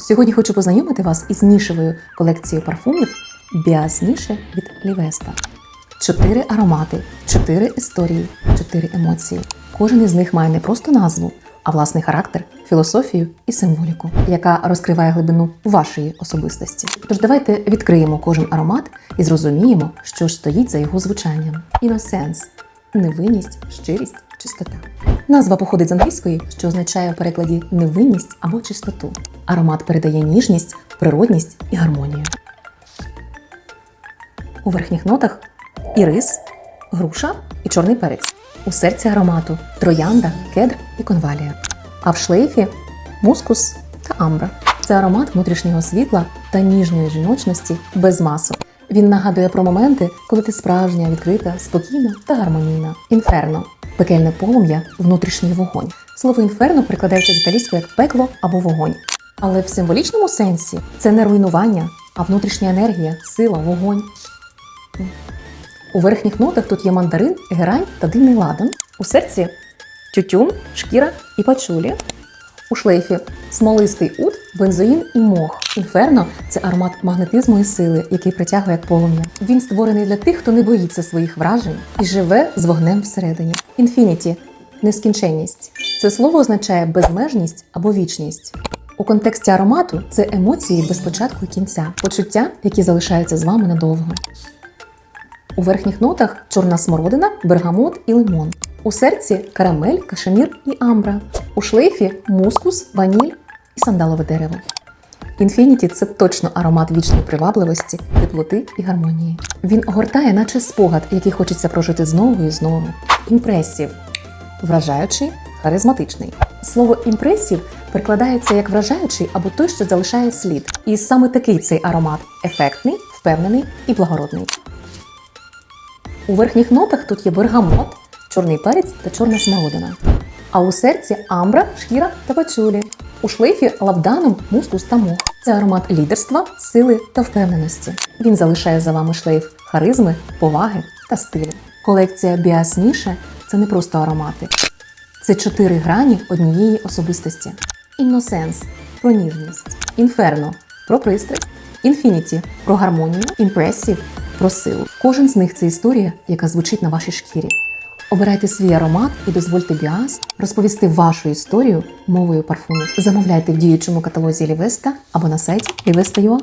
Сьогодні хочу познайомити вас із нішевою колекцією парфумів Біас Ніше від Лівеста. Чотири аромати, чотири історії, чотири емоції. Кожен із них має не просто назву, а власний характер, філософію і символіку, яка розкриває глибину вашої особистості. Тож давайте відкриємо кожен аромат і зрозуміємо, що ж стоїть за його звучанням. Іносенс невинність, щирість, чистота. Назва походить з англійської, що означає в перекладі невинність або чистоту. Аромат передає ніжність, природність і гармонію. У верхніх нотах ірис, груша і чорний перець. У серці аромату троянда, кедр і конвалія. А в шлейфі мускус та амбра. Це аромат внутрішнього світла та ніжної жіночності без масок. Він нагадує про моменти, коли ти справжня, відкрита, спокійна та гармонійна. Інферно пекельне полум'я, внутрішній вогонь. Слово інферно прикладається з італійською як пекло або вогонь. Але в символічному сенсі це не руйнування, а внутрішня енергія, сила, вогонь. У верхніх нотах тут є мандарин, герань та дивний ладан. У серці тютюн, шкіра і пачулі. У шлейфі смолистий ут, бензоїн і мох. Інферно це аромат магнетизму і сили, який притягує як полум'я. Він створений для тих, хто не боїться своїх вражень і живе з вогнем всередині. Інфініті нескінченність. Це слово означає безмежність або вічність. У контексті аромату це емоції без початку і кінця, почуття, які залишаються з вами надовго. У верхніх нотах чорна смородина, бергамот і лимон. У серці карамель, кашемір і амбра. У шлейфі мускус, ваніль і сандалове дерево. Інфініті це точно аромат вічної привабливості, теплоти і гармонії. Він огортає, наче спогад, який хочеться прожити знову і знову. Імпресів вражаючий, харизматичний. Слово імпресів перекладається як вражаючий або той, що залишає слід. І саме такий цей аромат ефектний, впевнений і благородний. У верхніх нотах тут є бергамот, чорний перець та чорна смородина. А у серці амбра, шкіра та пачулі. У шлейфі лавданом, мускус та мох. Це аромат лідерства, сили та впевненості. Він залишає за вами шлейф харизми, поваги та стилю. Колекція Біас Ніше це не просто аромати. Це чотири грані однієї особистості. Інносенс про ніжність, інферно про пристрасть, інфініті про гармонію, імпресів про силу. Кожен з них це історія, яка звучить на вашій шкірі. Обирайте свій аромат і дозвольте Біас розповісти вашу історію мовою парфумів. Замовляйте в діючому каталозі Лівеста або на сайті Лівеста.ua.